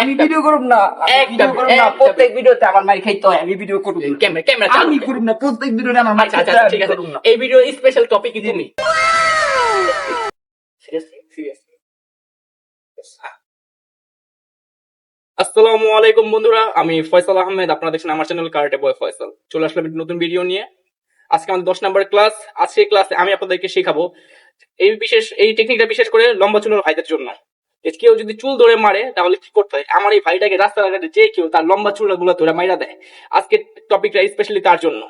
আমি ভিডিও করব না আমি ভিডিও করব না প্রত্যেক ভিডিওতে আমার মাই খাইতে হয় আমি ভিডিও করব ক্যামেরা ক্যামেরা আমি করব না প্রত্যেক ভিডিওতে আমার মাই আচ্ছা খাইতে আচ্ছা হয় ঠিক আছে। করব না। এই ভিডিও স্পেশাল টপিক কি তুমি? আসসালামু আলাইকুম বন্ধুরা। আমি ফয়সাল আহমেদ আপনারা দেখছেন আমার চ্যানেল কার্টে বয় ফয়সাল চলে আসলাম একটি নতুন ভিডিও নিয়ে। আজকে আমাদের দশ নম্বর ক্লাস আজকে ক্লাসে আমি আপনাদেরকে শেখাবো এই বিশেষ এই টেকনিকটা বিশেষ করে লম্বা চুলের ভাইদের জন্য। কেউ যদি চুল ধরে মারে, তাহলে কি করতে হয়? আমার এই ভাইটাকে রাস্তাঘাটে যে কেউ তার লম্বা চুলগুলো ধরে মাইরা দেয়। আজকে টপিকটা স্পেশালি তার জন্য।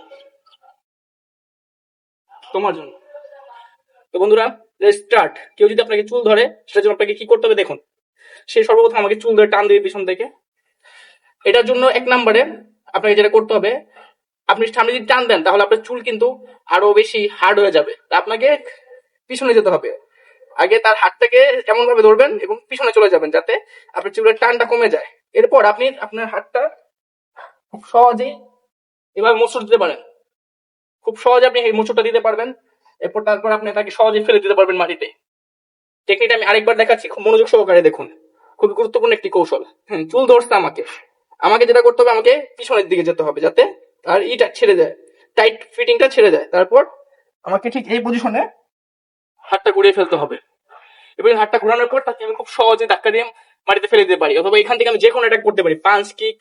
তোমার জন্য। তো বন্ধুরা স্টার্ট কেউ যদি আপনাকে চুল ধরে, সেটার জন্য আপনাকে কি করতে হবে দেখুন। সে সর্বপ্রথম আমাকে চুল ধরে টান দেবে পিছন থেকে। এটার জন্য এক নম্বরে আপনাকে যেটা করতে হবে, আপনি সামনে যদি টান দেন, তাহলে আপনার চুল কিন্তু আরও বেশি হার্ড হয়ে যাবে। আপনাকে পিছনে যেতে হবে। আগে তার হাতটাকে এমন ভাবে ধরবেন এবং পিছনে চলে যাবেন যাতে আপনার চুলের টানটা কমে যায়। এরপর আপনি আপনার হাতটা খুব সহজেই এভাবে মোচড় দিতে পারেন। খুব সহজে আপনি এই মোচড়টা দিতে পারবেন। এরপর তারপর আপনি তাকে সহজে ফেলে দিতে পারবেন মাটিতে। টেকনিকটা আমি আরেকবার দেখাচ্ছি। খুব মনোযোগ সহকারে দেখুন। খুবই গুরুত্বপূর্ণ একটি কৌশল। হ্যাঁ চুল ধরছে আমাকে। আমাকে যেটা করতে হবে, আমাকে পিছনের দিকে যেতে হবে যাতে আর ইটা ছেড়ে যায় টাইট ফিটিংটা ছেড়ে যায় তারপর আমাকে ঠিক এই পজিশনে হাতটা ঘুরিয়ে ফেলতে হবে। এবং হাতটা ঘোরানোর পর তাকে আমি খুব সহজে ধাক্কা দিয়ে মাটিতে ফেলে দিতে পারি অথবা এখান থেকে আমি যে কোনো অ্যাটাক করতে পারি। পাঁচ কিক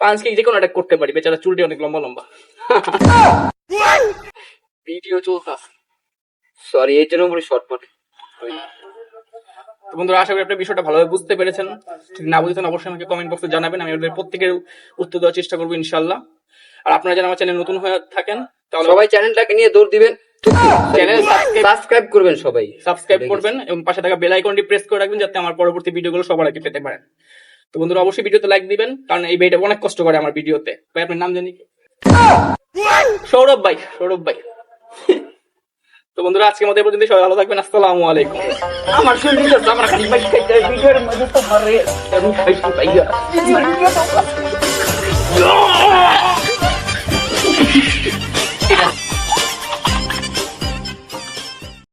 পাঁচ কিক যে কোনো অ্যাটাক করতে পারি। বেচারা চুলটি অনেক লম্বা লম্বা। ভিডিও চলছে। সরি এই জন্য বলি শর্ট তো বন্ধুরা, আশা করি আপনি বিষয়টা ভালোভাবে বুঝতে পেরেছেন। যদি না বুঝতেন অবশ্যই আমাকে কমেন্ট বক্সে জানাবেন। আমি ওদের প্রত্যেকের উত্তর দেওয়ার চেষ্টা করব ইনশাল্লাহ আর আপনারা যারা আমার চ্যানেল নতুন হয়ে থাকেন, তাহলে সবাই চ্যানেলটাকে নিয়ে দৌড় দিবেন। চ্যানেল সাবস্ক্রাইব করবেন সবাই। সাবস্ক্রাইব করবেন এবং পাশে থাকা বেল আইকনটি প্রেস করে রাখবেন যাতে আমার পরবর্তী ভিডিওগুলো সবার আগে পেতে পারেন। তো বন্ধুরা অবশ্যই ভিডিওতে লাইক দিবেন কারণ এই ভিডিওটা অনেক কষ্ট করে আমার ভিডিওতে ভাই আপনার নাম জানি? সৌরভ ভাই সৌরভ ভাই। তো বন্ধুরা আজকে মধ্যে পর্যন্ত সবাই ভালো থাকবেন। আসসালামু আলাইকুম। আমার শরীর আমার খালি বাইক খাইতে ভিডিওর মধ্যে তো মারে। আমি খাইছি ভাইয়া